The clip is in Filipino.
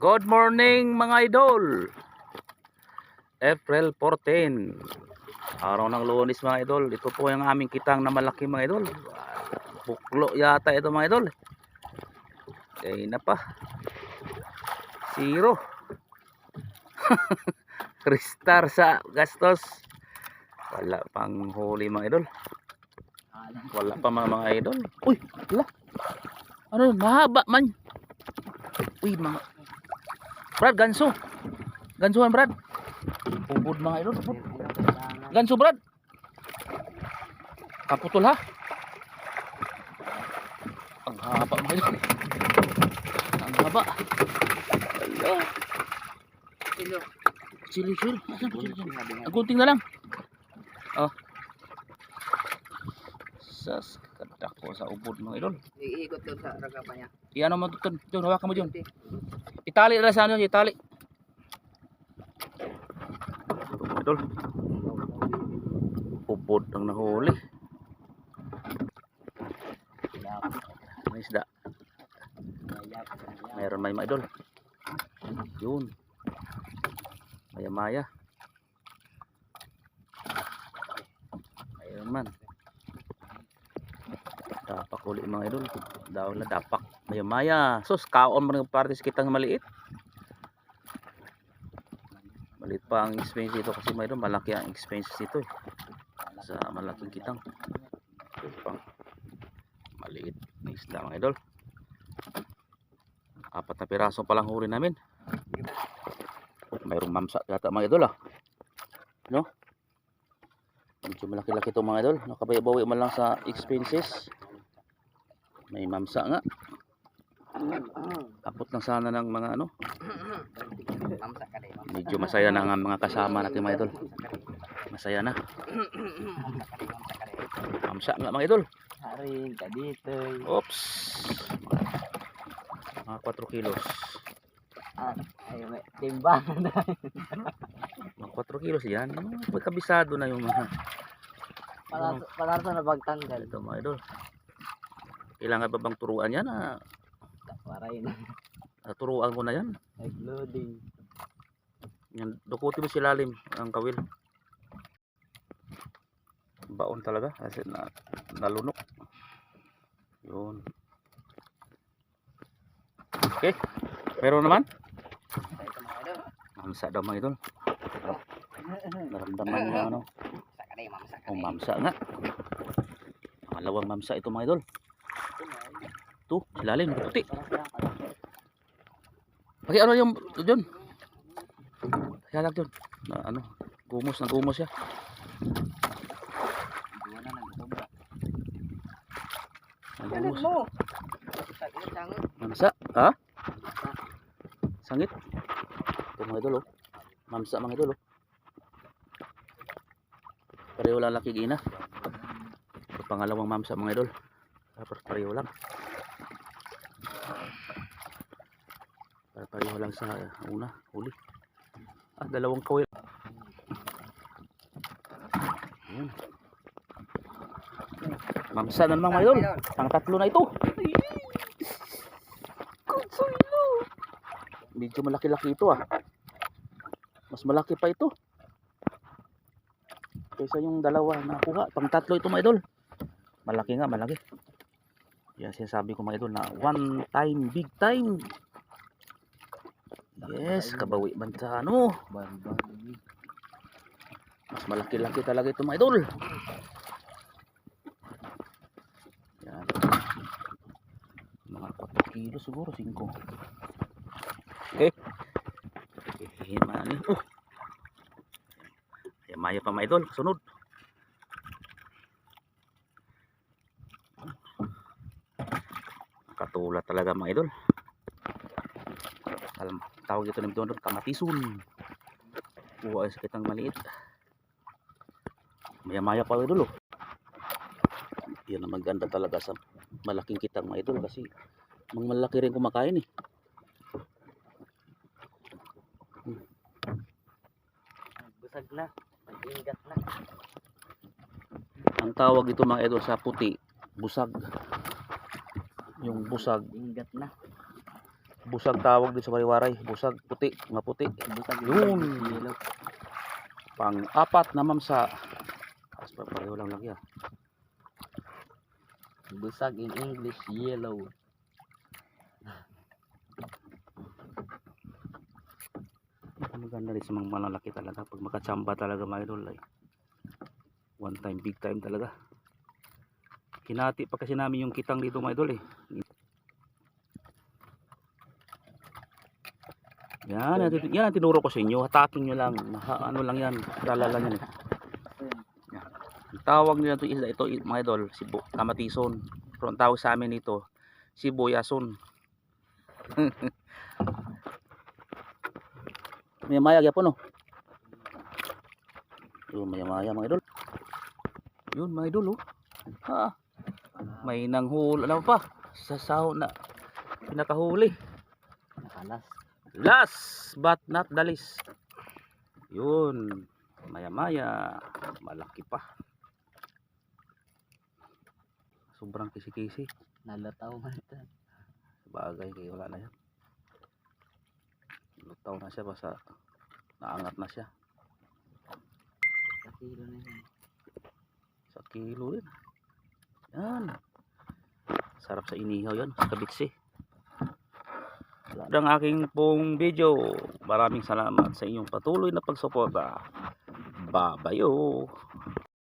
Good morning mga idol. April 14. Araw ng lunes mga idol. Ito po yung aming kitang na malaki mga idol. Buklo yata ito mga idol. Kaya na pa. Zero. Kristar sa gastos. Wala pang huli mga idol. Wala pa mga mga idol. Uy, wala. Ano, mahaba man. Uy, mga... Brad, ganso. Gansuhan, Brad. Ubod mga idol. Ganso, Brad. Kaputol ha. Ang haba mga idol. Ang haba. Ala. Chili, chili. Chili, kunting na lang. Oh. Sas, kadak ko sa ubod mga idol. Iikot doon sa raga pa niya. Iyan mo dun, dun, hawakan mo dun. Itali na sa ano, itali. Idol. Ubod ang nahuli. May isda. Mayroon may mga idol. Yun. Maya maya. Mayroon man. Dapak uli mga idol. Daw na dapak. Maya maya. Sus, kaon mo ng parties kitang maliit. Maliit pa ang expense dito kasi mga idol. Malaki ang expense dito eh. Sa malaking kitang. Pang maliit na isda mga idol. Apat na piraso pa lang huli namin. Mayroong mamsa yata mga idol ah. No? Medyo malaki-laki itong mga idol. Nakabawi-bawi man lang sa expenses. May mamsa nga. Apot lang sana ng mga ano. Medyo masaya na ang mga kasama natin mga idol. Masaya na. Mamsa nga mga idol. Haring ka dito. Oops. Mga 4 kilos. Ah, timbangan na. Mga 4 kilos yan. May kabisado na yung mga Palar palar sa nabagtanggal. ito mga idol. Kailangan ba bang turuan yan? Ah, Waray na. turuan ko na yan. Nag-loading. Yan, dukuti mo si lalim ang kawil. Baon talaga kasi na nalunok. Yun. Okay. Meron naman? Mamsa daw mga idol. Naramdaman niya ano. Mamsa ka din, mamsa Oh, mamsa nga. Pangalawang mamsa ito mga idol. Ito, si lalim, puti. Paki ano yung yun? Kaya lang yun. Na, ano, gumos na gumos siya. Gumos. Mamsa, ha? Sangit. Ito mga idol, oh. Mamsa mga idol, oh. Pareho lang laki gina. Pangalawang mamsa mga idol. Tapos pareho lang. Pareho lang sa uh, una, huli. Ah, dalawang kawil. Ayan. Mamsa na naman idol. Pang tatlo na ito. Medyo malaki-laki ito ah. Mas malaki pa ito. Kaysa yung dalawa na nakuha. Pang tatlo ito mga idol. Malaki nga, malaki. Yan sinasabi ko mga idol na one time, big time. Yes, kabawi man sa ano. Mas malaki-laki talaga ito mga idol. Yan. Mga 4 kilo siguro, 5. Okay. Himani. Oh. Ay, maya pa mga idol, sunod. Katulad talaga mga idol. Alam, tawag ito ng doon kamatisun. Buwa ay sakit ang maliit. Maya maya pa idol oh. Yan ang maganda talaga sa malaking kitang mga idol kasi mga malaki rin kumakain eh. Busag na. Mag-ingat na. Ang tawag ito mga idol sa puti, busag. Yung busag, Ingat na. Busag tawag din sa Wariwaray. Busag puti, mga puti. Busag Yun. Yellow. Pang apat na mamsa. As pa pareho lang lagi ah. Busag in English, yellow. Ang maganda rin sa mga malalaki talaga. Pag makachamba talaga mga idol ay one time, big time talaga. Kinati pa kasi namin yung kitang dito mga idol eh. Yan, yan, yan ang tinuro ko sa inyo. Hatakin nyo lang. Maha, ano lang yan. Dala lang yan eh. Ang tawag nila ito isla ito mga idol, si Bu- Kamatison. Pero ang tawag sa amin ito, si Boyason. May maya gyapon no. Yun, maya maya mga idol. Yun mga idol oh. Ha. May nanghul ano pa sa saho na pinakahuli. Nakalas. Last but not the least. Yun. Maya maya. Malaki pa. Sobrang kisi-kisi. Nalataw man ito. Bagay kay wala na yan. Lutaw na siya basta naangat na siya. Kasilo na yun. Sa kilo rin. Yan. Sarap sa inihaw yan. Sa kabitsi. Ang aking pong video. Maraming salamat sa inyong patuloy na pagsuporta. Babayo.